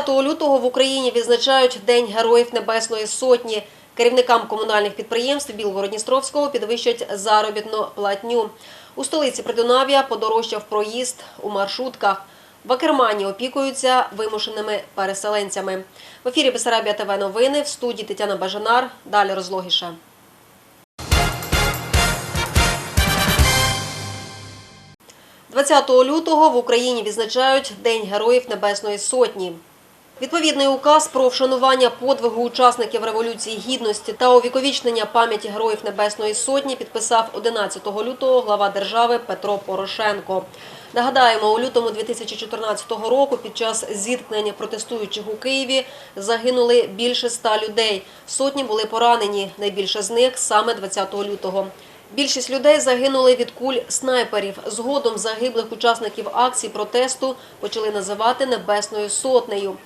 20 лютого в Україні відзначають День Героїв Небесної Сотні. Керівникам комунальних підприємств Білгород-Дністровського підвищать заробітну платню. У столиці Придунав'я подорожчав проїзд у маршрутках. В Акермані опікуються вимушеними переселенцями. В ефірі Бесарабія ТВ новини в студії Тетяна Бажанар. Далі розлогіше. – 20 лютого в Україні відзначають День Героїв Небесної Сотні. Відповідний указ про вшанування подвигу учасників Революції Гідності та увіковічнення пам'яті Героїв Небесної Сотні підписав 11 лютого глава держави Петро Порошенко. Нагадаємо, у лютому 2014 року під час зіткнення протестуючих у Києві загинули більше ста людей. Сотні були поранені. Найбільше з них саме 20 лютого. Більшість людей загинули від куль снайперів. Згодом загиблих учасників акцій протесту почали називати Небесною сотнею.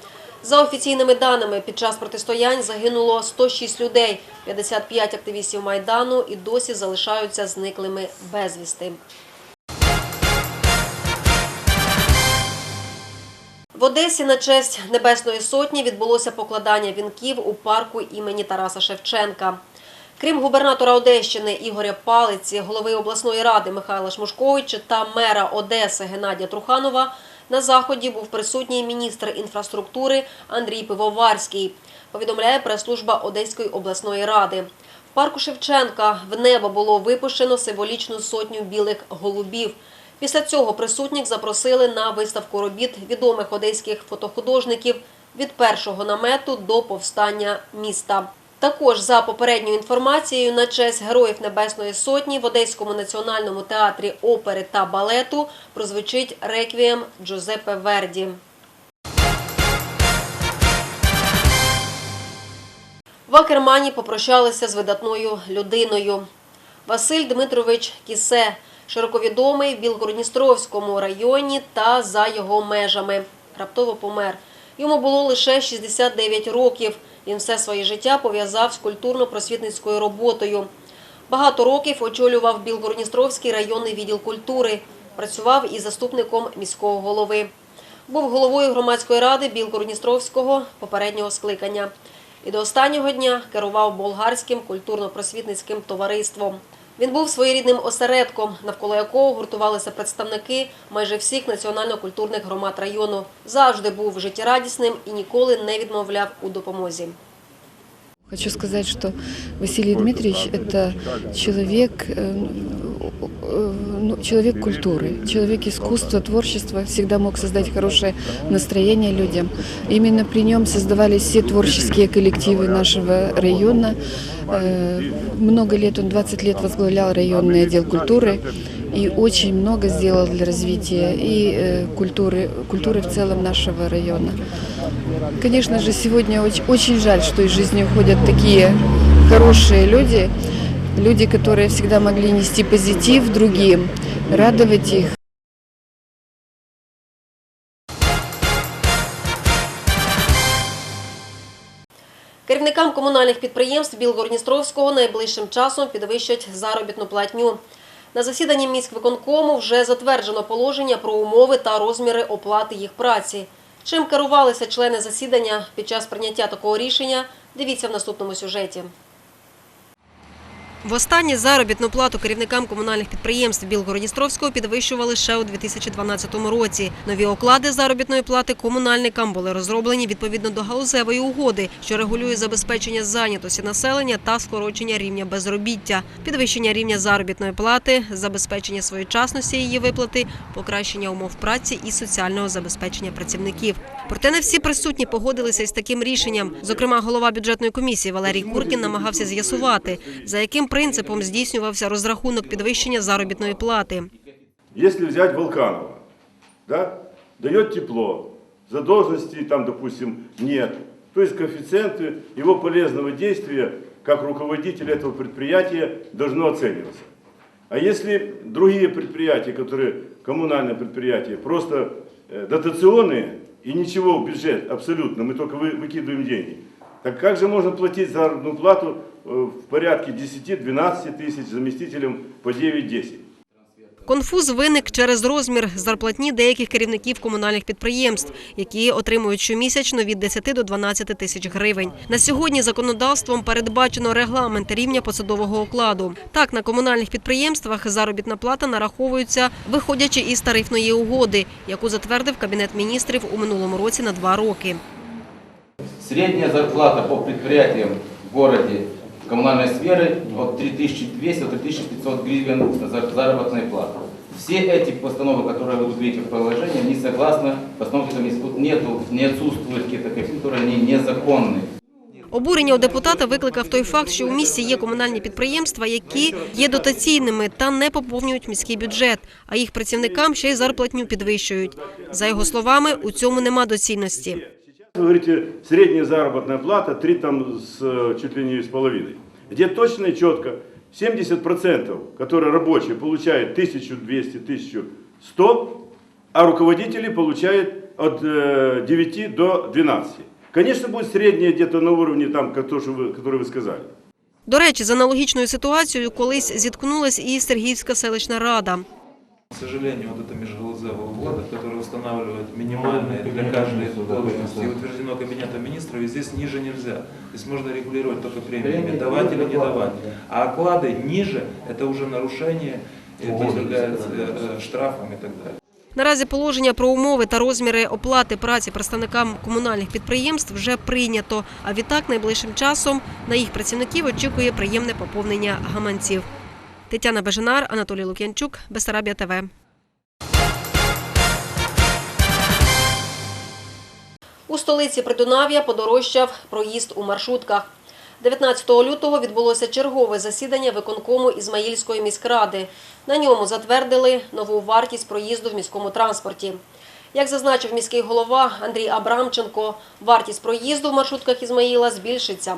За офіційними даними, під час протистоянь загинуло 106 людей. 55 активістів Майдану і досі залишаються зниклими безвісти. В Одесі на честь Небесної Сотні відбулося покладання вінків у парку імені Тараса Шевченка. Крім губернатора Одещини Ігоря Палиці, голови обласної ради Михайла Шмушковича та мера Одеси Геннадія Труханова, на заході був присутній міністр інфраструктури Андрій Пивоварський, повідомляє прес-служба Одеської обласної ради. В парку Шевченка в небо було випущено символічну сотню білих голубів. Після цього присутніх запросили на виставку робіт відомих одеських фотохудожників від першого намету до повстання міста. Також за попередньою інформацією на честь Героїв Небесної Сотні в Одеському національному театрі опери та балету прозвучить реквієм Джузеппе Верді. В Акермані попрощалися з видатною людиною. Василь Дмитрович Кісе, широковідомий в Білгородністровському районі та за його межами. Раптово помер. Йому було лише 69 років. Він все своє життя пов'язав з культурно-просвітницькою роботою. Багато років очолював Білгородністровський районний відділ культури. Працював і заступником міського голови. Був головою громадської ради Білгородністровського попереднього скликання. І до останнього дня керував болгарським культурно-просвітницьким товариством. Він був своєрідним осередком, навколо якого гуртувалися представники майже всіх національно-культурних громад району. Завжди був життєрадісним і ніколи не відмовляв у допомозі. Хочу сказать, что Василий Дмитриевич – это человек, э, э, ну, человек культуры, человек искусства, творчества, всегда мог создать хорошее настроение людям. Именно при нем создавались все творческие коллективы нашего района. Э, Много лет, он 20 лет возглавлял районный отдел культуры и очень много сделал для развития и э, культуры, культуры в целом нашего района. Конечно же, сегодня очень, очень жаль, что из жизни уходят такие хорошие люди, люди, которые всегда могли нести позитив другим, радовать их. Керівникам комунальних підприємств Білгородністровського найближчим часом підвищать заробітну платню. На засіданні міськвиконкому вже затверджено положення про умови та розміри оплати їх праці. Чим керувалися члени засідання під час прийняття такого рішення, дивіться в наступному сюжеті. Востаннє заробітну плату керівникам комунальних підприємств Білгородністровського підвищували ще у 2012 році. Нові оклади заробітної плати комунальникам були розроблені відповідно до галузевої угоди, що регулює забезпечення зайнятості населення та скорочення рівня безробіття, підвищення рівня заробітної плати, забезпечення своєчасності її виплати, покращення умов праці і соціального забезпечення працівників. Проте не всі присутні погодилися із таким рішенням. Зокрема, голова бюджетної комісії Валерій Куркін намагався з'ясувати, за яким принципом здійснювався розрахунок підвищення заробітної плати. Если взять Волканова, да, дает тепло, задолженности там, допустим, нет. То есть коэффициенты его полезного действия как руководителя этого предприятия должно оцениваться. А если другие предприятия, которые коммунальные предприятия, просто э, дотационные и ничего в бюджет абсолютно, мы только вы- выкидываем деньги, так как же можно платить заработную плату э, в порядке 10-12 тысяч заместителям по 9-10? Конфуз виник через розмір зарплатні деяких керівників комунальних підприємств, які отримують щомісячно від 10 до 12 тисяч гривень. На сьогодні законодавством передбачено регламент рівня посадового окладу. Так, на комунальних підприємствах заробітна плата нараховується, виходячи із тарифної угоди, яку затвердив Кабінет міністрів у минулому році на два роки. Средняя зарплата по предприятиям в городе коммунальной сферы от 3200 до 3500 гривен за- заработной платы. Все эти постановы, которые вы тут видите в положении, они согласно постановке, там есть- нету, не отсутствуют какие-то копейки, которые они незаконные. Обурення у депутата викликав той факт, що у місті є комунальні підприємства, які є дотаційними та не поповнюють міський бюджет, а їх працівникам ще й зарплатню підвищують. За його словами, у цьому нема доцільності. Вы говорите, средняя заработная плата 3 там с, э, чуть ли не с половиной. Где точно и четко 70%, которые рабочие получают 1200-1100, а руководители получают от э, 9 до 12. Конечно, будет средняя где-то на уровне, там, который вы, который вы сказали. До речі, з аналогічною ситуацією колись зіткнулась і Сергіївська селищна рада. К сожалению, вот это межгалузевая угода, которая устанавливает минимальные для каждой должности, и утверждено Кабинетом министров, и здесь ниже нельзя. То есть можно регулировать только премиями, давать или не давать. А оклады ниже, это уже нарушение, и это является э, штрафом и так далее. Наразі положення про умови та розміри оплати праці представникам комунальних підприємств вже прийнято. А відтак найближчим часом на їх працівників очікує приємне поповнення гаманців. Тетяна Бежанар, Анатолій Лук'янчук, Бесарабія ТВ. У столиці Придунав'я подорожчав проїзд у маршрутках. 19 лютого відбулося чергове засідання виконкому Ізмаїльської міськради. На ньому затвердили нову вартість проїзду в міському транспорті. Як зазначив міський голова Андрій Абрамченко, вартість проїзду в маршрутках Ізмаїла збільшиться.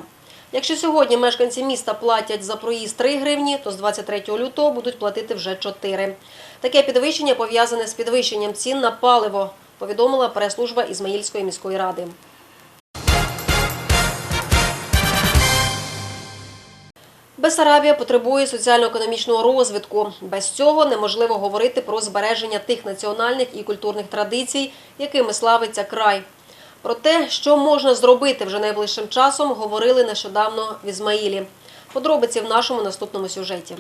Якщо сьогодні мешканці міста платять за проїзд 3 гривні, то з 23 лютого будуть платити вже 4. Таке підвищення пов'язане з підвищенням цін на паливо, повідомила прес-служба Ізмаїльської міської ради. Бесарабія потребує соціально-економічного розвитку. Без цього неможливо говорити про збереження тих національних і культурних традицій, якими славиться край. Про те, що можна зробити вже найближчим часом, говорили нещодавно в Ізмаїлі. Подробиці в нашому наступному сюжеті.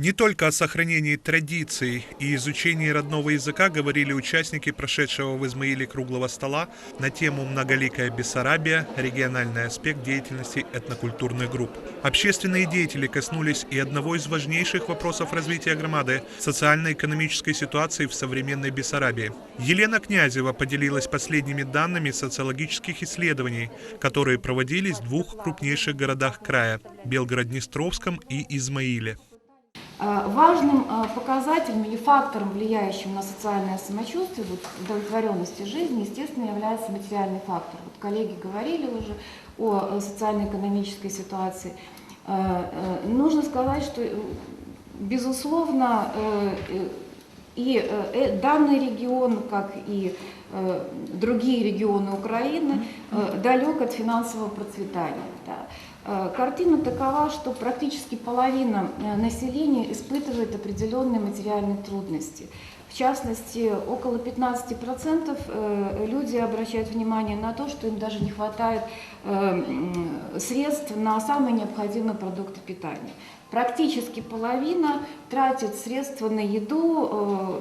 Не только о сохранении традиций и изучении родного языка говорили участники прошедшего в Измаиле круглого стола на тему «Многоликая Бессарабия. Региональный аспект деятельности этнокультурных групп». Общественные деятели коснулись и одного из важнейших вопросов развития громады – социально-экономической ситуации в современной Бессарабии. Елена Князева поделилась последними данными социологических исследований, которые проводились в двух крупнейших городах края – Белгород-Днестровском и Измаиле. Э, Важным э, показателем или фактором, влияющим на социальное самочувствие, вот, удовлетворенности жизни, естественно, является материальный фактор. Вот коллеги говорили уже о э, социально-экономической ситуации. Э, э, Нужно сказать, что, э, безусловно, э, э, и э, э, данный регион, как и э, другие регионы Украины, далек от финансового процветания. да. Картина такова, что практически половина населения испытывает определенные материальные трудности. В частности, около 15% э, люди обращают внимание на то, что им даже не хватает средств на самые необходимые продукты питания. Практически половина тратит средства на еду,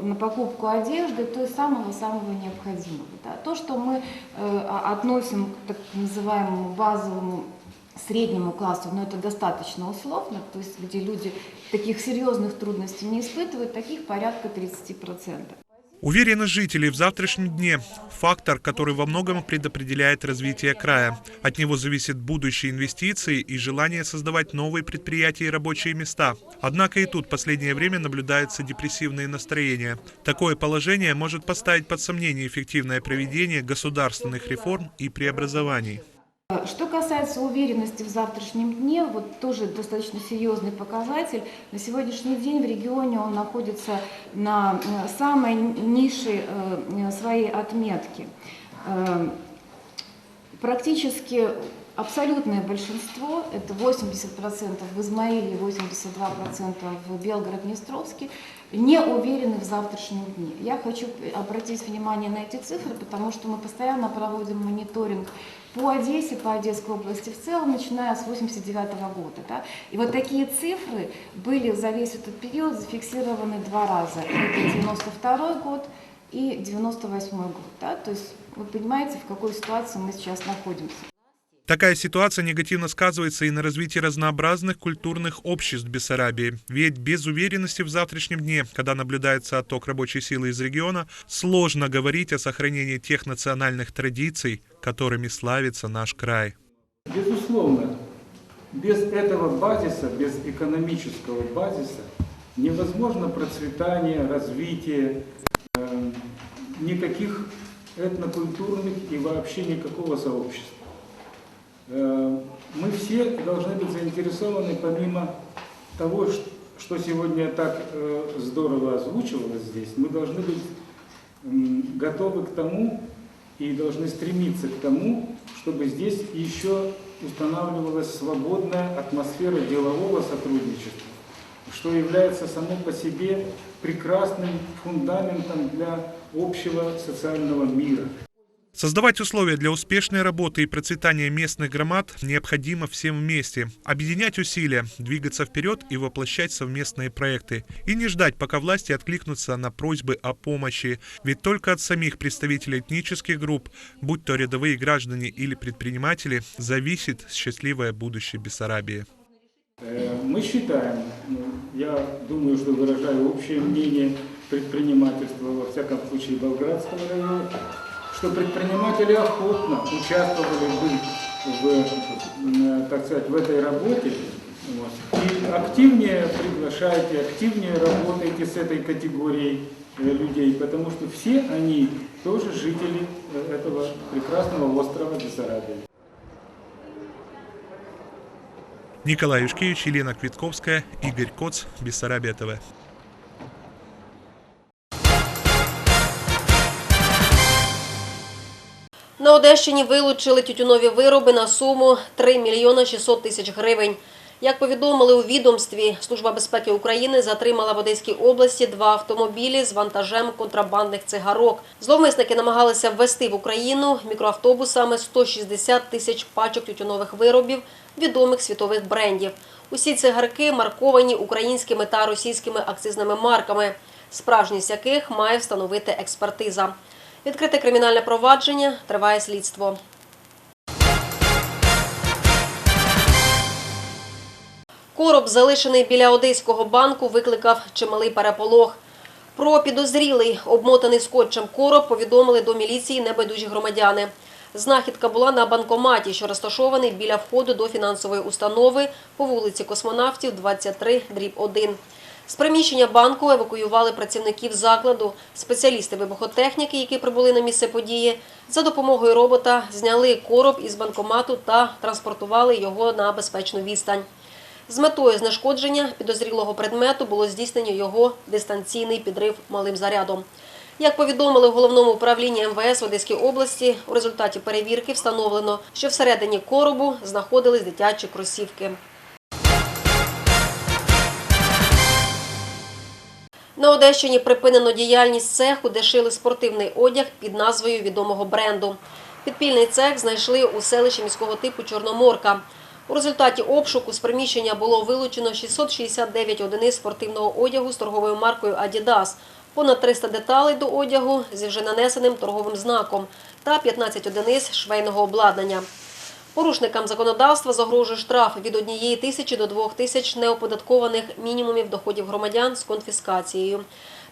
э, на покупку одежды, то есть самого-самого необходимого. да. То, что мы э, а- относим к так называемому базовому среднему классу, но это достаточно условно, то есть где люди таких серьезных трудностей не испытывают, таких порядка 30%. Уверенность жителей в завтрашнем дне – фактор, который во многом предопределяет развитие края. От него зависят будущие инвестиции и желание создавать новые предприятия и рабочие места. Однако и тут в последнее время наблюдаются депрессивные настроения. Такое положение может поставить под сомнение эффективное проведение государственных реформ и преобразований. Что касается уверенности в завтрашнем дне, вот тоже достаточно серьезный показатель. На сегодняшний день в регионе он находится на э, самой низшей э, своей отметке. Э, Практически абсолютное большинство, это 80% в Измаиле и 82% в Белгород-Днестровске, не уверены в завтрашнем дне. Я хочу обратить внимание на эти цифры, потому что мы постоянно проводим мониторинг по Одессе, по Одесской области в целом, начиная с 89 года. Да? И вот такие цифры были за весь этот период зафиксированы два раза. Это 92 год и 98 год. Да? То есть вы понимаете, в какой ситуации мы сейчас находимся. Такая ситуация негативно сказывается и на развитии разнообразных культурных обществ Бессарабии. Ведь без уверенности в завтрашнем дне, когда наблюдается отток рабочей силы из региона, сложно говорить о сохранении тех национальных традиций, которыми славится наш край. Безусловно, без этого базиса, без экономического базиса невозможно процветание, развитие э, никаких этнокультурных и вообще никакого сообщества. Э, мы все должны быть заинтересованы, помимо того, что сегодня так э, здорово озвучивалось здесь, мы должны быть готовы к тому и должны стремиться к тому, чтобы здесь еще устанавливалась свободная атмосфера делового сотрудничества, что является само по себе прекрасным фундаментом для общего социального мира. Создавать условия для успешной работы и процветания местных громад необходимо всем вместе. Объединять усилия, двигаться вперед и воплощать совместные проекты. И не ждать, пока власти откликнутся на просьбы о помощи. Ведь только от самих представителей этнических групп, будь то рядовые граждане или предприниматели, зависит счастливое будущее Бессарабии. Э, Мы считаем, ну, я думаю, что выражаю общее мнение предпринимательства, во всяком случае, Болградского района, что предприниматели охотно участвовали бы в, м, так сказать, в этой работе. Вот. И активнее приглашайте, активнее работайте с этой категорией э, людей, потому что все они тоже жители э, этого прекрасного острова Бессарабия. Николай Юшкевич, Елена Квитковская, Игорь Коц, Бессарабия ТВ. На Одещині вилучили тютюнові вироби на суму 3 мільйони 600 тисяч гривень. Як повідомили у відомстві, Служба безпеки України затримала в Одеській області два автомобілі з вантажем контрабандних цигарок. Зловмисники намагалися ввести в Україну мікроавтобусами 160 тисяч пачок тютюнових виробів відомих світових брендів. Усі цигарки марковані українськими та російськими акцизними марками, справжність яких має встановити експертиза. Відкрите кримінальне провадження триває слідство. Короб, залишений біля одеського банку, викликав чималий переполох. Про підозрілий обмотаний скотчем короб повідомили до міліції небайдужі громадяни. Знахідка була на банкоматі, що розташований біля входу до фінансової установи по вулиці Космонавтів, 23, дріб 1. З приміщення банку евакуювали працівників закладу. Спеціалісти вибухотехніки, які прибули на місце події, за допомогою робота зняли короб із банкомату та транспортували його на безпечну відстань. З метою знешкодження підозрілого предмету було здійснено його дистанційний підрив малим зарядом. Як повідомили в головному управлінні МВС в Одеській області, у результаті перевірки встановлено, що всередині коробу знаходились дитячі кросівки. На Одещині припинено діяльність цеху, де шили спортивний одяг під назвою відомого бренду. Підпільний цех знайшли у селищі міського типу Чорноморка. У результаті обшуку з приміщення було вилучено 669 одиниць спортивного одягу з торговою маркою Adidas, понад 300 деталей до одягу зі вже нанесеним торговим знаком та 15 одиниць швейного обладнання. Порушникам законодавства загрожує штраф від 1 тисячі до 2 тисяч неоподаткованих мінімумів доходів громадян з конфіскацією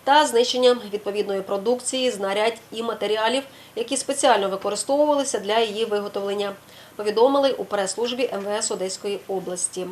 та знищенням відповідної продукції, знарядь і матеріалів, які спеціально використовувалися для її виготовлення, повідомили у прес-службі МВС Одеської області.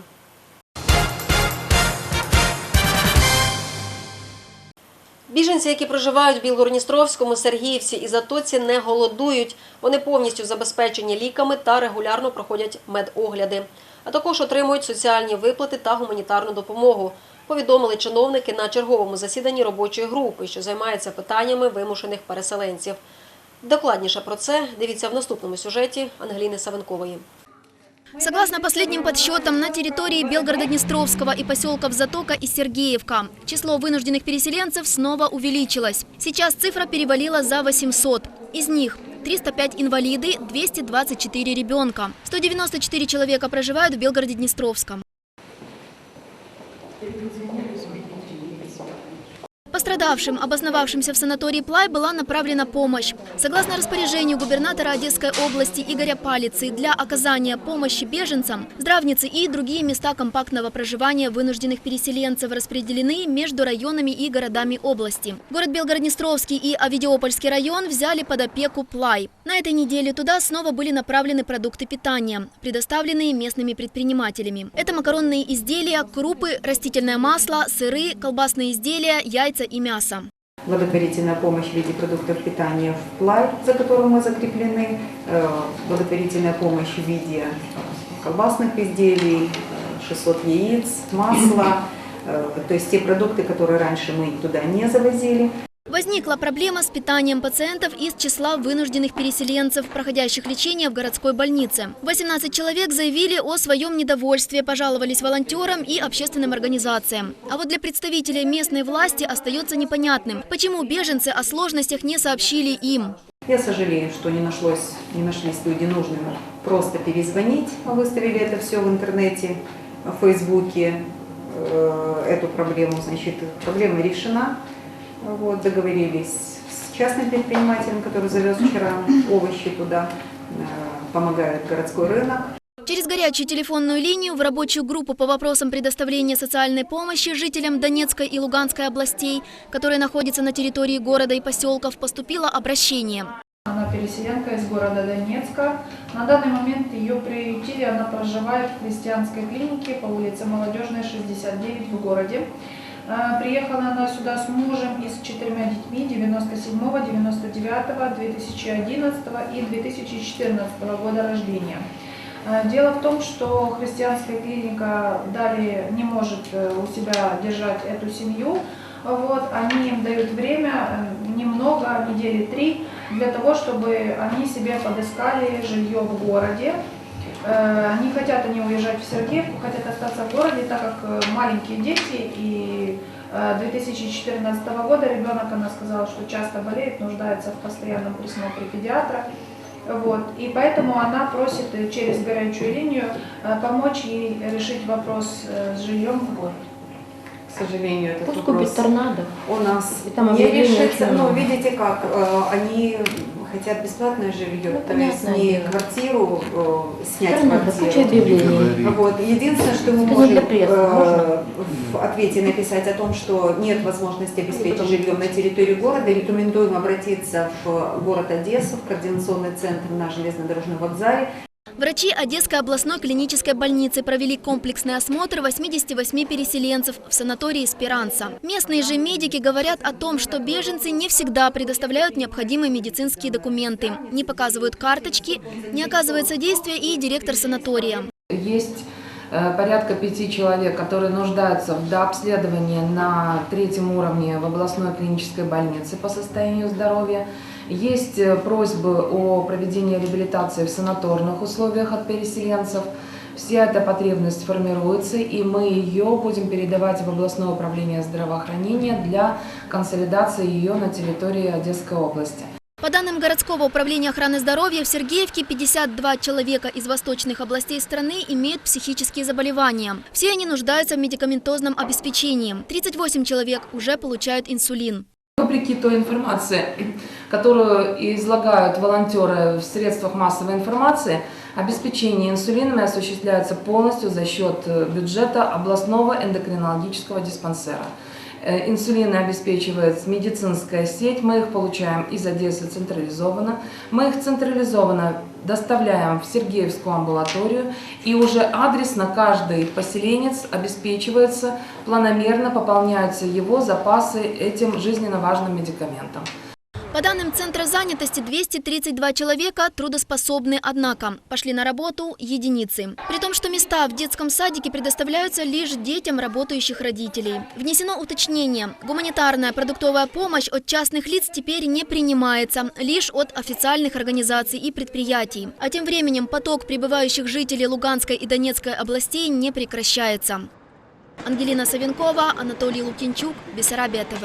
Біженці, які проживають в Білгородністровському, Сергіївці і Затоці, не голодують. Вони повністю забезпечені ліками та регулярно проходять медогляди, а також отримують соціальні виплати та гуманітарну допомогу. Повідомили чиновники на черговому засіданні робочої групи, що займається питаннями вимушених переселенців. Докладніше про це дивіться в наступному сюжеті Ангеліни Савенкової. Согласно последним подсчетам, на территории Белгорода-Днестровского и поселков Затока и Сергеевка число вынужденных переселенцев снова увеличилось. Сейчас цифра перевалила за 800. Из них 305 инвалиды, 224 ребенка. 194 человека проживают в Белгороде-Днестровском. Пострадавшим, обосновавшимся в санатории Плай, была направлена помощь. Согласно распоряжению губернатора Одесской области Игоря Палицы, для оказания помощи беженцам, здравницы и другие места компактного проживания вынужденных переселенцев распределены между районами и городами области. Город Белгород-Днестровский и Авидиопольский район взяли под опеку Плай. На этой неделе туда снова были направлены продукты питания, предоставленные местными предпринимателями. Это макаронные изделия, крупы, растительное масло, сыры, колбасные изделия, яйца и мясо. благотворительная помощь в виде продуктов питания в плай, за которым мы закреплены, э, благотворительная помощь в виде колбасных изделий, э, 600 яиц, масла, э, то есть те продукты, которые раньше мы туда не завозили. Возникла проблема с питанием пациентов из числа вынужденных переселенцев, проходящих лечение в городской больнице. 18 человек заявили о своем недовольстве, пожаловались волонтерам и общественным организациям. А вот для представителей местной власти остается непонятным, почему беженцы о сложностях не сообщили им. Я сожалею, что не нашлось, не нашлись люди нужными просто перезвонить. Выставили это все в интернете, в Фейсбуке, э, эту проблему, значит, проблема решена. Вот, договорились с частным предпринимателем, который завез вчера овощи туда, э, помогает городской рынок. Через горячую телефонную линию в рабочую группу по вопросам предоставления социальной помощи жителям Донецкой и Луганской областей, которые находятся на территории города и поселков, поступило обращение. Она переселенка из города Донецка. На данный момент ее приютили, она проживает в христианской клинике по улице Молодежная, 69 в городе. Э, Приехала она сюда с мужем и с четырьмя детьми 97, 99, 2011 и 2014 года рождения. Э, Дело в том, что христианская клиника далее не может э, у себя держать эту семью. Вот, они им дают время, э, немного, недели три, для того, чтобы они себе подыскали жилье в городе. Э, Не хотят они уезжать в Сергеевку, хотят остаться в городе, так как э, маленькие дети. И э, 2014 года ребенок, она сказала, что часто болеет, нуждается в постоянном присмотре педиатра. Вот. И поэтому она просит э, через горячую линию э, помочь ей решить вопрос э, с жильем в городе. К сожалению, этот Пусть вопрос купит торнадо. у нас И там не решится. Ну, видите как, э, они хотят бесплатное жилье, Ну, то есть понятное не дело. квартиру э, снять Торнадо, куча квартиру. объявлений. Вот. Единственное, что мы Это не можем для прессы, э, можно? в ответе написать о том, что нет возможности обеспечить жильем на территории города, рекомендуем обратиться в город Одессу, в координационный центр на железнодорожном вокзале. Врачи Одесской областной клинической больницы провели комплексный осмотр 88 переселенцев в санатории «Спиранца». Местные же медики говорят о том, что беженцы не всегда предоставляют необходимые медицинские документы, не показывают карточки, не оказывает содействия и директор санатория. Есть э, порядка пяти человек, которые нуждаются в дообследовании на третьем уровне в областной клинической больнице по состоянию здоровья. Есть э, просьбы о проведении реабилитации в санаторных условиях от переселенцев. Вся эта потребность формируется, и мы ее будем передавать в областное управление здравоохранения для консолидации ее на территории Одесской области. По данным городского управления охраны здоровья, в Сергеевке 52 человека из восточных областей страны имеют психические заболевания. Все они нуждаются в медикаментозном обеспечении. 38 человек уже получают инсулин. Вопреки той информации, которую излагают волонтеры в средствах массовой информации, обеспечение инсулинами осуществляется полностью за счет э, бюджета областного эндокринологического диспансера. Э, Инсулины обеспечивает медицинская сеть, мы их получаем из Одессы централизованно. Мы их централизованно доставляем в Сергеевскую амбулаторию, и уже адресно каждый поселенец обеспечивается, планомерно пополняются его запасы этим жизненно важным медикаментом. По данным Центра занятости, 232 человека трудоспособны, однако пошли на работу единицы. При том, что места в детском садике предоставляются лишь детям работающих родителей. Внесено уточнение. Гуманитарная продуктовая помощь от частных лиц теперь не принимается, лишь от официальных организаций и предприятий. А тем временем поток прибывающих жителей Луганской и Донецкой областей не прекращается. Ангелина Савенкова, Анатолий Лукинчук, Бессарабия ТВ.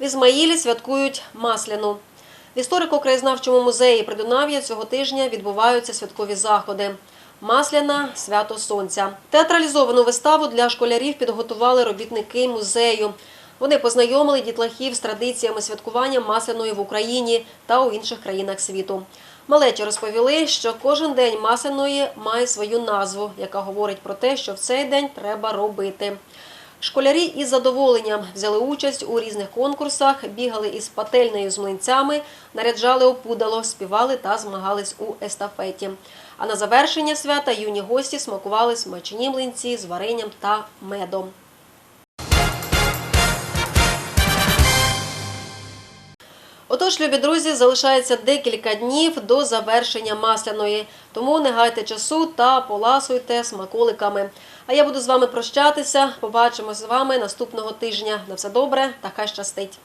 В Ізмаїлі святкують Масляну. В історико-краєзнавчому музеї Придунав'я цього тижня відбуваються святкові заходи. Масляна свято сонця. Театралізовану виставу для школярів підготували робітники музею. Вони познайомили дітлахів з традиціями святкування масляної в Україні та у інших країнах світу. Малечі розповіли, що кожен день масляної має свою назву, яка говорить про те, що в цей день треба робити. Школярі із задоволенням взяли участь у різних конкурсах, бігали із пательнею з млинцями, наряджали опудало, співали та змагались у естафеті. А на завершення свята юні гості смакували смачні млинці з варенням та медом. Отож, любі друзі, залишається декілька днів до завершення масляної, тому не гайте часу та поласуйте смаколиками. А я буду з вами прощатися. Побачимось з вами наступного тижня. На все добре та хай щастить.